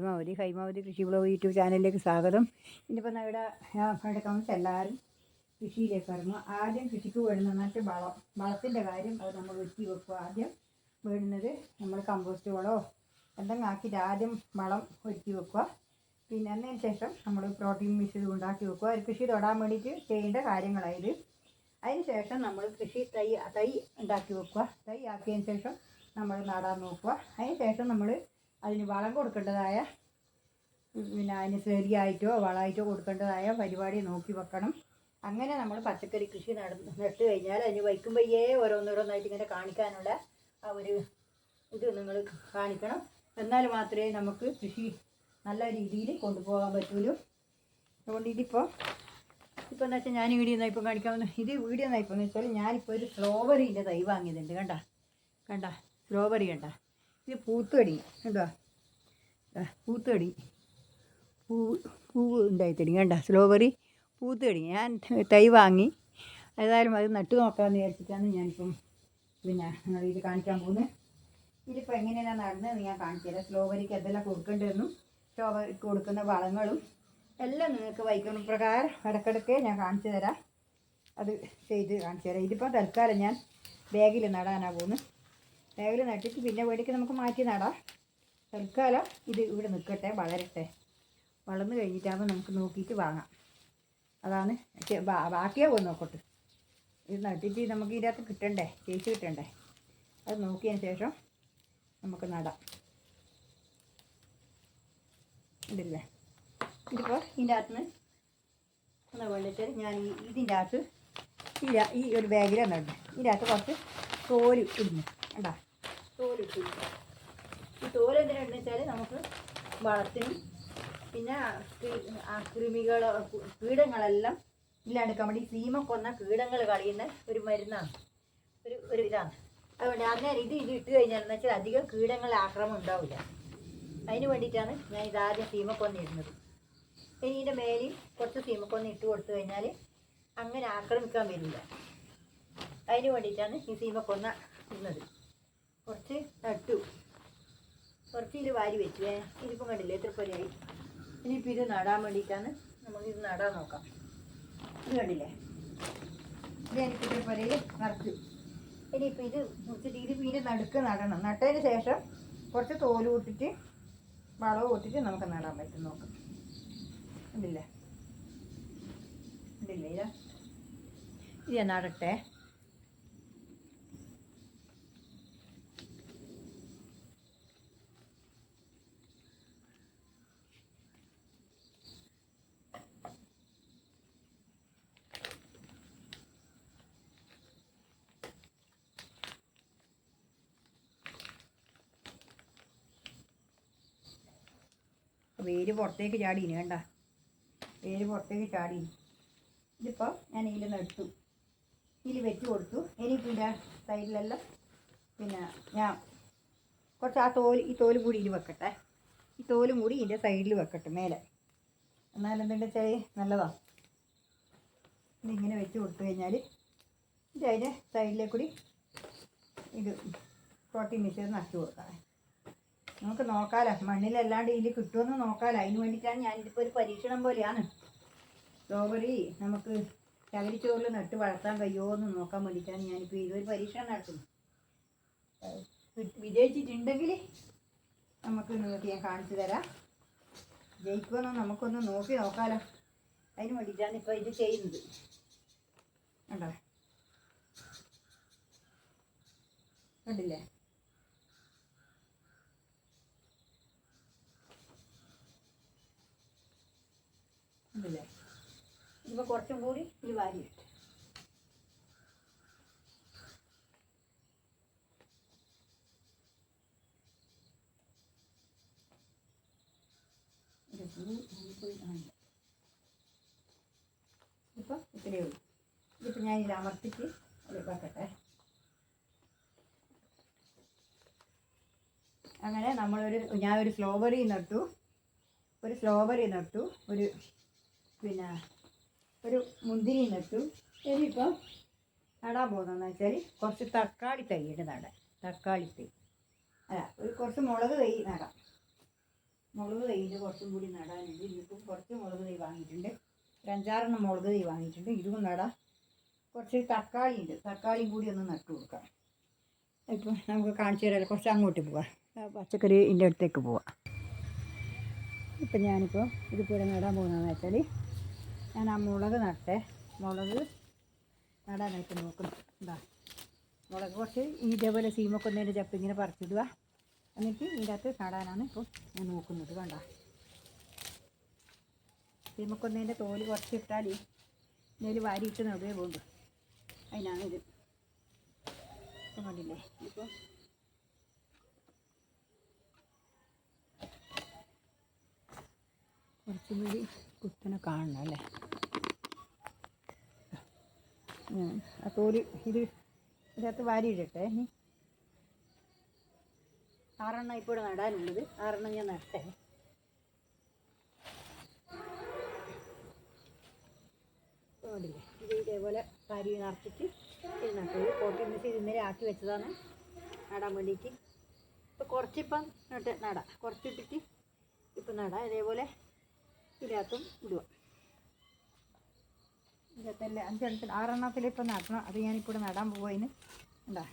ഹൈമാവതി ഹൈമാവതി കൃഷി blog YouTube ചാനലിലേക്ക് സ്വാഗതം. ഇന്നിപ്പോൾ നമ്മുടെ കമൻസ് എല്ലാവരും കൃഷിയിലേക്ക് ഇറങ്ങും ആദ്യം കൃഷിക്ക് വേണ്ടുന്ന വെച്ചാൽ വളം. വളത്തിന്റെ കാര്യം അത് നമ്മൾ വെട്ടി വെക്കുക ആദ്യം. വേണ്ടുന്നത് നമ്മൾ കമ്പോസ്റ്റ് വളമോ എന്തെങ്കിലും ആക്കിയിട്ട് ആദ്യം വളം ഒരുക്കി വെക്കുക. പിന്നെ അതിന് ശേഷം നമ്മൾ പ്രോട്ടീൻ മിക്സ് ഉണ്ടാക്കി വെക്കുക. ഒരു കൃഷി തൊടാൻ വേണ്ടിയിട്ട് ചെയ്യേണ്ട കാര്യങ്ങളായത് അതിന് ശേഷം നമ്മൾ കൃഷി തൈ തൈ ഉണ്ടാക്കി വെക്കുക. തൈ ആക്കിയതിന് ശേഷം നമ്മൾ നടാൻ നോക്കുക. അതിന് ശേഷം നമ്മൾ അതിന് വളം കൊടുക്കേണ്ടതായ പിന്നെ അതിന് സേരിയായിട്ടോ വളമായിട്ടോ കൊടുക്കേണ്ടതായ പരിപാടി നോക്കി വെക്കണം. അങ്ങനെ നമ്മൾ പച്ചക്കറി കൃഷി നട നട്ട് കഴിഞ്ഞാൽ അതിന് വയ്ക്കുമ്പോഴേ ഓരോന്നോരോന്നായിട്ട് ഇങ്ങനെ കാണിക്കാനുള്ള ആ ഒരു ഇത് നിങ്ങൾ കാണിക്കണം. എന്നാൽ മാത്രമേ നമുക്ക് കൃഷി നല്ല രീതിയിൽ കൊണ്ടുപോകാൻ പറ്റുള്ളൂ അതുകൊണ്ട് ഇതിപ്പോൾ ഇപ്പോൾ എന്ന് വെച്ചാൽ ഞാൻ വീഡിയോ നയിപ്പം കാണിക്കാൻ ഇത് വീഡിയോ നയിപ്പം എന്ന് വെച്ചാൽ ഞാനിപ്പോൾ ഒരു സ്ട്രോബെറീന്റെ തൈ വാങ്ങിയതുണ്ട് കണ്ട? കണ്ട? സ്ട്രോബെറി കണ്ട? ഇത് പൂത്തുകടി കണ്ടോ? ദാ പൂത്തുകടി പൂ പൂവ് ഉണ്ടായിത്തടി. കണ്ട? സ്ട്രോബെറി പൂത്തുകടി ഞാൻ തൈ വാങ്ങി. ഏതായാലും അത് നട്ടു നോക്കാമെന്ന് വിചാരിച്ചിട്ടാണ് ഞാനിപ്പം പിന്നെ ഇത് കാണിക്കാൻ പോകുന്നത് ഇതിപ്പോൾ എങ്ങനെയാണ് നടന്നതെന്ന് ഞാൻ കാണിച്ചു തരാം സ്ട്രോബെറിക്ക് എന്തെല്ലാം കൊടുക്കേണ്ടതെന്നും സ്ട്രോബെറിക്ക് കൊടുക്കുന്ന വളങ്ങളും എല്ലാം നിങ്ങൾക്ക് വൈക്കണ പ്രകാരം ഇടക്കിടക്ക് ഞാൻ കാണിച്ചു തരാം അത് ചെയ്ത് കാണിച്ചു തരാം ഇതിപ്പോൾ തൽക്കാലം ഞാൻ ബാഗിൽ നടാനാണ് പോകുന്നത് ബാഗിൽ നട്ടിട്ട് പിന്നെ വേടിക്ക് നമുക്ക് മാറ്റി നടാം. തൽക്കാലം ഇത് ഇവിടെ നിൽക്കട്ടെ വളരട്ടെ. വളർന്നു കഴിഞ്ഞിട്ടാകുമ്പോൾ നമുക്ക് നോക്കിയിട്ട് വാങ്ങാം. അതാണ് ബാക്കിയാ ബാ- ബാക്കിയേ പോയി നോക്കട്ടെ. ഇത് നട്ടിട്ട് നമുക്ക് ഇതിനകത്ത് കിട്ടണ്ടേ ചേച്ചി കിട്ടണ്ടേ. അത് നോക്കിയതിന് ശേഷം നമുക്ക് നടാം. ഉണ്ടല്ലേ ഇതിപ്പോൾ ഇതിന്റെ അകത്ത് നിന്ന് ഒന്ന് വേണ്ടിയിട്ട് ഞാൻ ഈ ഇതിന്റെ അകത്ത് ഈ ഒരു ബാഗിലാണ് നടുന്നത്. ഇതിന്റെ അകത്ത് കുറച്ച് തോൽ ഇടുന്നു. കണ്ടാ? തോൽ ഇട്ടു ഈ തോൽ എന്തിനാണെന്ന് വെച്ചാൽ നമുക്ക് വളത്തിനും പിന്നെ കൃമികൾ കീടങ്ങളെല്ലാം ഇല്ലാണ്ടിരിക്കാൻ വേണ്ടി. സീമ കൊന്ന കീടങ്ങൾ കളയുന്ന ഒരു മരുന്നാണ്. ഒരു ഒരു ഇതാണ്. അതുകൊണ്ട് അന്നേരം ഇത് ഇത് ഇട്ട് കഴിഞ്ഞാൽ എന്ന് വെച്ചാൽ അധികം കീടങ്ങൾ ആക്രമം ഉണ്ടാവില്ല. അതിന് വേണ്ടിയിട്ടാണ് ഞാൻ ഇതാദ്യം സീമ കൊന്നിരുന്നത് ഇനി ഇതിന്റെ മേലിൽ കുറച്ച് സീമക്കൊന്ന ഇട്ട് കൊടുത്തു കഴിഞ്ഞാൽ അങ്ങനെ ആക്രമിക്കാൻ വരില്ല. അതിന് വേണ്ടിയിട്ടാണ് ഈ സീമക്കൊന്ന ഇടുന്നത്. കുറച്ച് നട്ടു കുറച്ച് ഇത് വാരി വെച്ചു. ഏ ഇതിപ്പം കണ്ടില്ലേ? എത്ര പൊരയായി? ഇനിയിപ്പോൾ ഇത് നടാൻ വേണ്ടിയിട്ടാണ് നമുക്കിത് നടാൻ നോക്കാം. ഇത് കണ്ടില്ലേ? ഇത് എനിക്ക് ഇത്ര പൊരയിൽ നിറച്ചു. ഇനിയിപ്പോൾ ഇത് മുറിച്ചിട്ട് ഇത് പിന്നെ നടുക്ക് നടണം. നട്ടതിന് ശേഷം കുറച്ച് തോൽ കൂട്ടിട്ട് വളവ് കൂട്ടിട്ട് നമുക്ക് നടാൻ പറ്റും. നോക്കാം. കണ്ടില്ലേ? കണ്ടില്ലേ? ഇതാ. ഇത് നടട്ടെ. വേര് പുറത്തേക്ക് ചാടീന് കണ്ട. വേര് പുറത്തേക്ക് ചാടി. ഇതിപ്പോൾ ഞാൻ ഇതിൽ നട്ടു ഇതിൽ വെച്ച് കൊടുത്തു. ഇനിയിപ്പോൾ ഇതിന്റെ സൈഡിലെല്ലാം പിന്നെ ഞാൻ കുറച്ച് ആ തോൽ ഈ തോലും കൂടി ഇതിൽ വെക്കട്ടെ. ഈ തോലും കൂടി ഇതിന്റെ സൈഡിൽ വെക്കട്ടെ മേലെ. എന്നാൽ എന്തുണ്ട് വെച്ചാൽ നല്ലതാ. ഇതിങ്ങനെ വെച്ച് കൊടുത്തു കഴിഞ്ഞാൽ ഇത് അതിന്റെ സൈഡിലേക്കൂടി ഇത് പ്രോട്ടീൻ മിക്സർ നട്ടു കൊടുക്കാം. നമുക്ക് നോക്കാലോ. മണ്ണിലല്ലാണ്ട് ഇതിൽ കിട്ടുമെന്ന് നോക്കാലോ. അതിന് വേണ്ടിയിട്ടാണ് ഞാനിതിപ്പോൾ ഒരു പരീക്ഷണം പോലെയാണ്. സ്ട്രോബെറി നമുക്ക് ചകിരിച്ചോറിൽ നട്ട് വളർത്താൻ കഴിയുമോ എന്ന് നോക്കാൻ വേണ്ടിയിട്ടാണ് ഞാനിപ്പോൾ ഇതൊരു പരീക്ഷണം നടത്തുന്നത്. വിജയിച്ചിട്ടുണ്ടെങ്കിൽ നമുക്ക് നിങ്ങൾക്ക് ഞാൻ കാണിച്ചു തരാം. ജയിക്കുമെന്ന് നമുക്കൊന്ന് നോക്കി നോക്കാലോ. അതിന് വേണ്ടിയിട്ടാണ് ഇപ്പോൾ ഇത് ചെയ്യുന്നത്. കണ്ടോ? കണ്ടില്ലേ? ഉണ്ടല്ലേ ഇപ്പോൾ കുറച്ചും കൂടി ഇത് വാരിയിട്ട് ഇപ്പം ഇത്രയേ ഉള്ളൂ. ഇതിപ്പോൾ ഞാൻ ഇത് അമർത്തിച്ച് വെക്കട്ടെ അങ്ങനെ നമ്മളൊരു ഞാനൊരു ഫ്ലോവറി നട്ടു ഒരു ഫ്ലോവറി നട്ടു ഒരു പിന്നെ ഒരു മുന്തിരി നട്ടു ഇനിയിപ്പം നടാൻ പോകുന്നതെന്ന് വെച്ചാൽ കുറച്ച് തക്കാളി തൈ ഉണ്ട് നടാൻ. തക്കാളി തൈ. അല്ല ഒരു കുറച്ച് മുളക് തൈ നടാം. മുളക് തൈന്റെ കുറച്ചും കൂടി നടാനുണ്ട്. ഇതിപ്പോൾ കുറച്ച് മുളക് തൈ വാങ്ങിയിട്ടുണ്ട്. ഒരു അഞ്ചാറെണ്ണം മുളക് തൈ വാങ്ങിയിട്ടുണ്ട്. ഇതും നടാം. കുറച്ച് തക്കാളി ഉണ്ട്. തക്കാളിയും കൂടി ഒന്ന് നട്ടു കൊടുക്കാം. ഇപ്പോൾ നമുക്ക് കാണിച്ചു തരാം. കുറച്ച് അങ്ങോട്ട് പോവാം. ആ പച്ചക്കറിന്റെ അടുത്തേക്ക് പോവാം. ഇപ്പം ഞാനിപ്പോൾ ഇതുപോലെ നടാൻ പോകുന്നതെന്ന് വെച്ചാൽ ഞാൻ ആ മുളക് നട്ടെ. മുളക് നടാനായിട്ട് നോക്കുന്നു. എന്താ മുളക് കുറച്ച് ഇതേപോലെ സീമക്കൊന്നതിന്റെ ചപ്പ് ഇങ്ങനെ പറിച്ചിടുക. എന്നിട്ട് ഇതിന്റെ അകത്ത് നടാനാണ് ഇപ്പോൾ ഞാൻ നോക്കുന്നത്. കണ്ട? സീമക്കൊന്നതിന്റെ തോൽ കുറച്ച് ഇട്ടാൽ ഇതിൽ വാരിയിട്ട് നടുകയേ പോകുന്നു അതിനാണ് ഇത്. ഇപ്പം കണ്ടില്ലേ? ഇപ്പോൾ കുറച്ചും കൂടി കുത്തനെ കാണണം അല്ലേ? ആ തോൽ ഇത് ഇതിനകത്ത് വാരിയിടട്ടെ ഇനി ആറെണ്ണം ഇപ്പോൾ നടാനുള്ളത് ആറെണ്ണം ഞാൻ നട്ടേ. ഇത് ഇതേപോലെ കാര്യം നിറച്ചിട്ട് ഇത് നട്ടത് പോട്ടി മിസ് ഇത് ഇന്നലെ ആക്കി വെച്ചതാണ്. നടാൻ വേണ്ടിയിട്ട്. ഇപ്പോൾ കുറച്ചിപ്പം നട്ട് നടാം. കുറച്ചിട്ടിട്ട് ഇപ്പം നടാം. ഇതേപോലെ ഇതിനകത്തും ഇടുക ഇതിനകത്തല്ലേ? അഞ്ചെണ്ണത്തിൽ ആറെണ്ണത്തിൽ ഇപ്പം നടണം അത് ഞാനിപ്പോൾ നടാൻ പോകുന്നതിന് എന്താ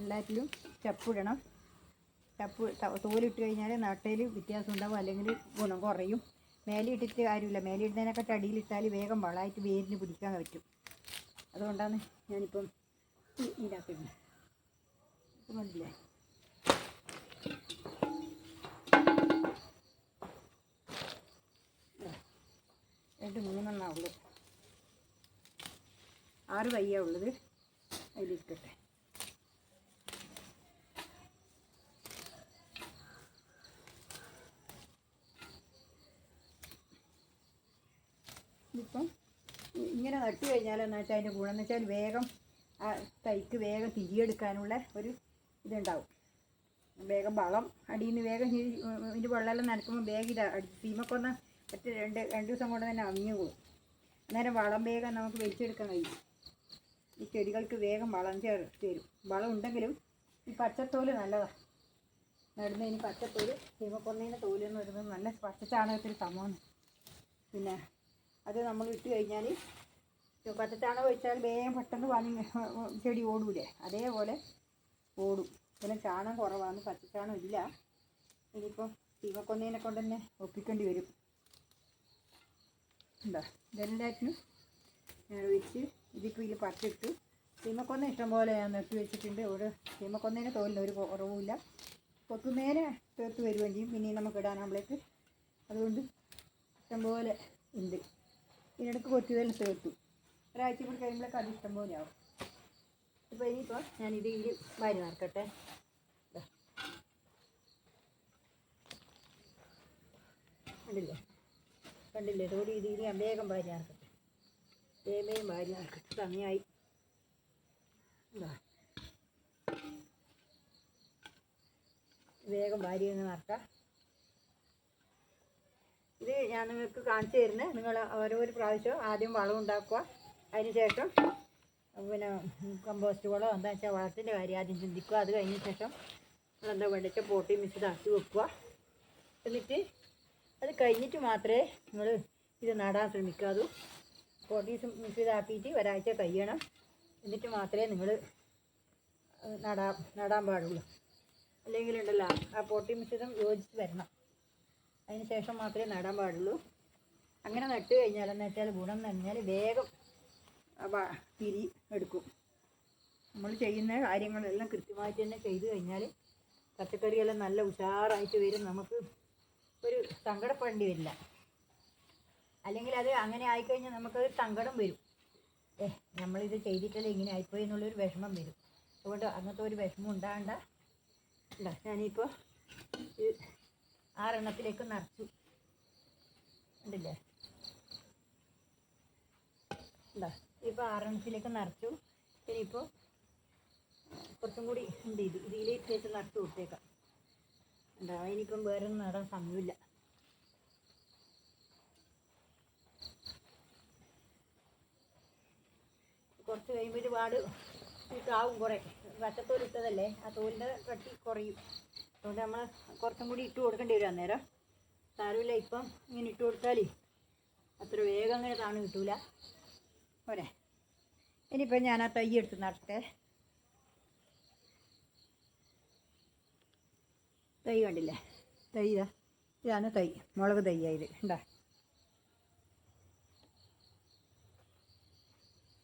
എല്ലാറ്റിലും ചപ്പിടണം ചപ്പ് തോലിട്ട് കഴിഞ്ഞാൽ നട്ടയിൽ വ്യത്യാസം ഉണ്ടാവും. അല്ലെങ്കിൽ ഗുണം കുറയും. മേലെ ഇട്ടിട്ട് കാര്യമില്ല. മേലെ ഇടുന്നതിനൊക്കെ അടിയിലിട്ടാൽ വേഗം വളമായിട്ട് വേരിന് പിടിക്കാൻ പറ്റും. അതുകൊണ്ടാണ് ഞാനിപ്പം ഇതാക്കുന്നത് ഇപ്പം കണ്ടില്ലേ? രണ്ട് മൂന്നെണ്ണ ഉള്ളു. ആറ് വയ്യ ഉള്ളത്. അതിലിരിക്കട്ടെ. ഇപ്പം ഇങ്ങനെ നട്ടു കഴിഞ്ഞാൽ എന്ന് വെച്ചാൽ അതിന്റെ ഗുണം എന്ന് വെച്ചാൽ വേഗം ആ തൈക്ക് വേഗം തിരിയെടുക്കാനുള്ള ഒരു ഇതുണ്ടാവും. വേഗം വളം അടിയിൽ നിന്ന് വേഗം ഇതിന്റെ വെള്ളമെല്ലാം നനക്കുമ്പോൾ വേഗം ഇത് അടി ഒറ്റ രണ്ട് രണ്ട് ദിവസം കൊണ്ട് തന്നെ അമിഞ്ഞു പോകും അന്നേരം വളം വേഗം നമുക്ക് വലിച്ചെടുക്കാൻ കഴിയും. ഈ ചെടികൾക്ക് വേഗം വളം ചേർ തരും. വളം ഉണ്ടെങ്കിലും ഈ പച്ചത്തോൽ നല്ലതാണ് നടുന്നതിന് പച്ചത്തോൽ സീമക്കൊന്നതിന് തോൽ എന്ന് പറയുന്നത് നല്ല പച്ചച്ചാണകത്തിന് സമമാണ് പിന്നെ അത് നമ്മൾ ഇട്ട് കഴിഞ്ഞാൽ പച്ചച്ചാണകം വെച്ചാൽ വേഗം പെട്ടെന്ന് പനി ചെടി ഓടൂലേ. അതേപോലെ ഓടും. പിന്നെ ചാണകം കുറവാണ് പച്ചച്ചാണകം ഇല്ല. ഇനിയിപ്പോൾ സീമക്കൊന്നതിനെ കൊണ്ട് തന്നെ ഒപ്പിക്കേണ്ടി വരും. എന്താ ഇതെല്ലാറ്റിനും ഞാൻ ഒഴിച്ച് ഇതിപ്പോൾ ഇതിൽ സീമക്കൊന്ന ഇഷ്ടംപോലെ ഞാൻ നിർത്തി വെച്ചിട്ടുണ്ട്. ഒരു സീമക്കൊന്നതിന് തോലിന് ഒരു കുറവുമില്ല. കൊത്തുന്നേനെ തീർത്ത് വരുകയും ചെയ്യും പിന്നെയും നമുക്ക് ഇടാനാകുമ്പോഴേക്ക് അതുകൊണ്ട് ഇഷ്ടംപോലെ ഉണ്ട്. ഇതിനിടയ്ക്ക് കൊത്തുവേലും തീർത്തു ഒരാഴ്ച കൂടി കഴിയുമ്പോഴേക്ക് അത് ഇഷ്ടംപോലെ ആവും. ഇപ്പോൾ ഇനിയിപ്പോൾ ഞാൻ ഇത് ഇതിൽ വാരി നിറക്കട്ടെ. കണ്ടില്ലേ? കണ്ടില്ലേ? തോടി ഇത് ഇത് ഞാൻ വേഗം വാരി നടക്കട്ടെ വേഗം വാരി നടക്കട്ടെ സമയമായി വേഗം വാരി നടക്ക നടക്കാം ഇത് ഞാൻ നിങ്ങൾക്ക് കാണിച്ചു തരുന്നത് നിങ്ങൾ ഓരോരോ പ്രാവശ്യം ആദ്യം വളം ഉണ്ടാക്കുക. അതിന് ശേഷം പിന്നെ കമ്പോസ്റ്റ് വളം എന്താ വെച്ചാൽ വളത്തിന്റെ കാര്യം ആദ്യം ചിന്തിക്കുക. അത് കഴിഞ്ഞ ശേഷം എന്താ വേണ്ടിച്ച പോട്ടി മിക്സ് ഇതാക്കി വെക്കുക. എന്നിട്ട് അത് കഴിഞ്ഞിട്ട് മാത്രമേ നിങ്ങൾ ഇത് നടാൻ അതും പോട്ടി മിക്സ് ഇതാക്കിയിട്ട് ഒരാഴ്ച കഴിയണം. എന്നിട്ട് മാത്രമേ നിങ്ങൾ നടാൻ നടാൻ പാടുള്ളൂ. അല്ലെങ്കിൽ ഉണ്ടല്ലോ ആ പോട്ടി മിശ്രിതം യോജിച്ച് വരണം. അതിന് ശേഷം മാത്രമേ നടാൻ പാടുള്ളൂ. അങ്ങനെ നട്ട് കഴിഞ്ഞാലെന്ന് വെച്ചാൽ ഗുണം എന്ന് പറഞ്ഞാൽ വേഗം തിരി എടുക്കും. നമ്മൾ ചെയ്യുന്ന കാര്യങ്ങളെല്ലാം കൃത്യമായിട്ട് തന്നെ ചെയ്തു കഴിഞ്ഞാൽ പച്ചക്കറിയെല്ലാം നല്ല ഉഷാറായിട്ട് വരും. നമുക്ക് ഒരു സങ്കടപ്പെടേണ്ടി വരില്ല അല്ലെങ്കിൽ അത് അങ്ങനെ ആയിക്കഴിഞ്ഞാൽ നമുക്കത് സങ്കടം വരും. ഏ നമ്മളിത് ചെയ്തിട്ടല്ലേ ഇങ്ങനെ ആയിപ്പോയി എന്നുള്ളൊരു വിഷമം വരും. അതുകൊണ്ട് അങ്ങനത്തെ ഒരു വിഷമം ഉണ്ടാകണ്ട. ഇല്ല ഞാനിപ്പോൾ ഇത് ആറെണ്ണത്തിലേക്ക് നിറച്ചു. ഉണ്ടല്ലേ എന്താ ഇപ്പോൾ ആറെണ്ണത്തിലേക്ക് നിറച്ചു. ഇനിയിപ്പോൾ കുറച്ചും കൂടി എന്ത് ചെയ്തു? ഇതിലേക്ക് വെച്ച് നിറച്ച് കൊടുത്തേക്കാം. ഇനിയിപ്പം വേറെ ഒന്നും നടാൻ സമയമില്ല. കുറച്ച് കഴിയുമ്പോൾ ഒരുപാട് ഇട്ടാവും കുറേ. വറ്റത്തോൽ ഇട്ടതല്ലേ? ആ തോലിന്റെ കട്ടി കുറയും. അതുകൊണ്ട് നമ്മൾ കുറച്ചും കൂടി ഇട്ട് കൊടുക്കേണ്ടി വരും അന്നേരം. സാരമില്ല ഇപ്പം ഇങ്ങനെ ഇട്ട് കൊടുത്താൽ അത്ര വേഗം അങ്ങനെ താണു കിട്ടൂല. പോരെ. ഇനിയിപ്പോൾ ഞാൻ ആ തൈ എടുത്ത് നടട്ടെ തൈ കണ്ടില്ലേ? തൈ ഇതാ. ഇതാണ് തൈ. മുളക് തൈയായത് ഉണ്ടാ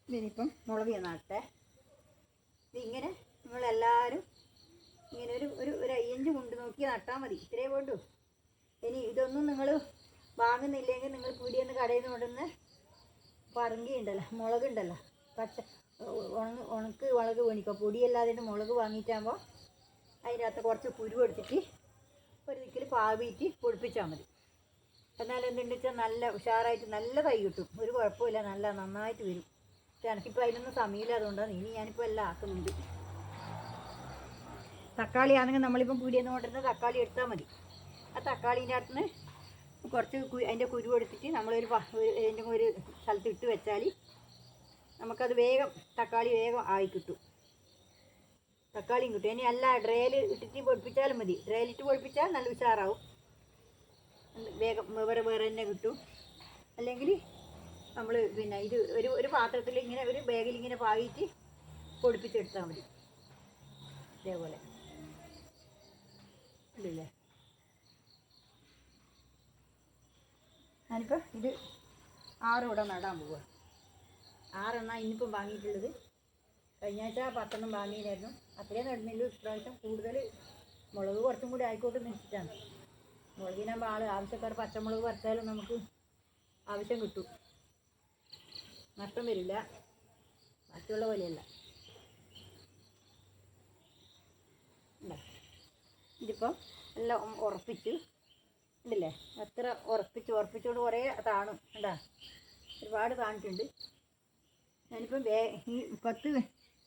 ഇതിനിപ്പം മുളക് ഞാൻ നട്ടെ. ഇതിങ്ങനെ നിങ്ങളെല്ലാവരും ഇങ്ങനെ ഒരു ഒരു ഒരു അയ്യഞ്ച് കൊണ്ട് നോക്കി നട്ടാൽ മതി. ഇത്രേ വേണ്ടു ഇനി ഇതൊന്നും നിങ്ങൾ വാങ്ങുന്നില്ലെങ്കിൽ നിങ്ങൾ പീടിയെന്ന് കടയിൽ നിന്ന് കൊണ്ടുവന്ന് പറങ്കി ഉണ്ടല്ലോ മുളക് ഉണ്ടല്ലോ പച്ച ഉണങ്ങ് ഉണക്ക് മുളക് വേണിക്കോ? പൊടിയല്ലാതെ മുളക് വാങ്ങിയിട്ടാകുമ്പോൾ അതിനകത്ത് കുറച്ച് കുരു എടുത്തിട്ട് ഒരു ദിക്കിൽ പാവിയിട്ട് പൊടിപ്പിച്ചാൽ മതി. എന്നാൽ എന്തുണ്ട് വെച്ചാൽ നല്ല ഉഷാറായിട്ട് നല്ല തൈ കിട്ടും. ഒരു കുഴപ്പമില്ല. നല്ല നന്നായിട്ട് വരും. പക്ഷെ എനിക്കിപ്പോൾ അതിനൊന്നും സമയമില്ല അതുകൊണ്ടാണ് ഇനി ഞാനിപ്പോൾ എല്ലാം ആക്കുന്നുണ്ട്. തക്കാളി ആണെങ്കിൽ നമ്മളിപ്പം പീടിയെന്ന് കൊണ്ടിരുന്ന തക്കാളി എടുത്താൽ മതി. ആ തക്കാളീന്റെ അകത്ത് നിന്ന് കുറച്ച് അതിന്റെ കുരു എടുത്തിട്ട് നമ്മളൊരു അതിന്റെ ഒരു സ്ഥലത്ത് ഇട്ട് വെച്ചാൽ നമുക്കത് വേഗം തക്കാളി വേഗം ആയി കിട്ടും. തക്കാളിയും കിട്ടും. ഇനി അല്ല ഡ്രയിൽ ഇട്ടിട്ട് പൊടിപ്പിച്ചാലും മതി. ഡ്രയിലിട്ട് പൊടിപ്പിച്ചാൽ നല്ല ഉഷാറാവും. വേഗം വേറെ വേറെ തന്നെ കിട്ടും. അല്ലെങ്കിൽ നമ്മൾ പിന്നെ ഇത് ഒരു ഒരു പാത്രത്തിൽ ഇങ്ങനെ ഒരു ബാഗിൽ ഇങ്ങനെ പാകിയിട്ട് പൊടിപ്പിച്ചെടുത്താൽ മതി. ഇതേപോലെ. ഇല്ലേ ഞാനിപ്പോൾ ഇത് ആറിവിടെ നടാൻ പോവുക ആറെണ്ണ ഇന്നിപ്പം വാങ്ങിയിട്ടുള്ളത്. കഴിഞ്ഞ ആഴ്ച പത്തെണ്ണം വാങ്ങിയില്ലായിരുന്നു. അത്രയും നടന്നില്ല. ഇപ്രാവശ്യം കൂടുതൽ മുളക് കുറച്ചും കൂടി ആയിക്കോട്ടെ എന്ന് വെച്ചിട്ടാണ്. മുളകിനാകുമ്പോൾ ആൾ ആവശ്യക്കാർ പച്ചമുളക് പറിച്ചാലും നമുക്ക് ആവശ്യം കിട്ടും. നഷ്ടം വരില്ല. മറ്റുള്ള പോലെയല്ല. ഇതാ. ഇതിപ്പം എല്ലാം ഉറപ്പിച്ച് ഉണ്ടല്ലേ? എത്ര ഉറപ്പിച്ച് ഉറപ്പിച്ചുകൊണ്ട് കുറേ താണു ഉണ്ടാ ഒരുപാട് താണിട്ടുണ്ട്. ഞാനിപ്പം വേ ഈ പത്ത്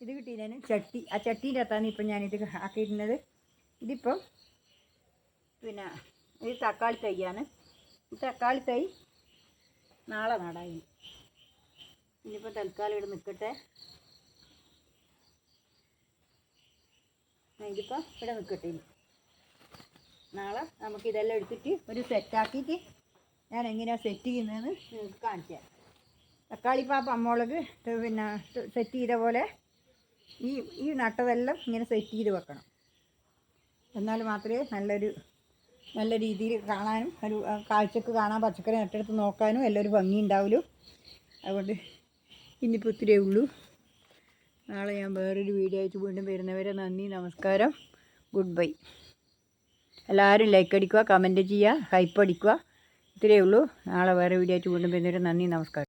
ഇത് കിട്ടിയതിന് ചട്ടി ആ ചട്ടീന്റെ അകത്താണ് ഇപ്പം ഞാനിത് ആക്കിയിരുന്നത്. ഇതിപ്പം പിന്നെ ഇത് തക്കാളി തൈയാണ്. ഈ തക്കാളി തൈ നാളെ നാടായി ഇനിയിപ്പോൾ തൽക്കാലം ഇവിടെ നിൽക്കട്ടെ. ഇതിപ്പോൾ ഇവിടെ നിൽക്കട്ടെ ഇനി. നാളെ നമുക്ക് ഇതെല്ലാം എടുത്തിട്ട് ഒരു സെറ്റാക്കിയിട്ട് ഞാൻ എങ്ങനെയാണ് സെറ്റ് ചെയ്യുന്നതെന്ന് നിങ്ങൾക്ക് കാണിച്ചു തക്കാളി പാപ്പ അമ്മോളക് പിന്നെ സെറ്റ് ചെയ്ത പോലെ ഈ ഈ നട്ടതെല്ലാം ഇങ്ങനെ സെറ്റ് ചെയ്ത് വെക്കണം. എന്നാൽ മാത്രമേ നല്ലൊരു നല്ല രീതിയിൽ കാണാനും ഒരു കാഴ്ചക്ക് കാണാൻ പച്ചക്കറി നട്ടെടുത്ത് നോക്കാനും എല്ലാം ഒരു ഭംഗി ഉണ്ടാവുള്ളൂ. അതുകൊണ്ട് ഇന്നിപ്പോൾ ഇത്രയേ ഉള്ളൂ. നാളെ ഞാൻ വേറൊരു വീഡിയോ ആയിട്ട് വീണ്ടും വരുന്നവരെ നന്ദി നമസ്കാരം. Good bye. എല്ലാവരും ലൈക്ക് അടിക്കുക കമന്റ് ചെയ്യുക ഹൈപ്പ് അടിക്കുക. ഇത്രയേ ഉള്ളൂ. നാളെ വേറെ വീഡിയോ ആയിട്ട് വീണ്ടും വരുന്നവരെ നന്ദി നമസ്കാരം.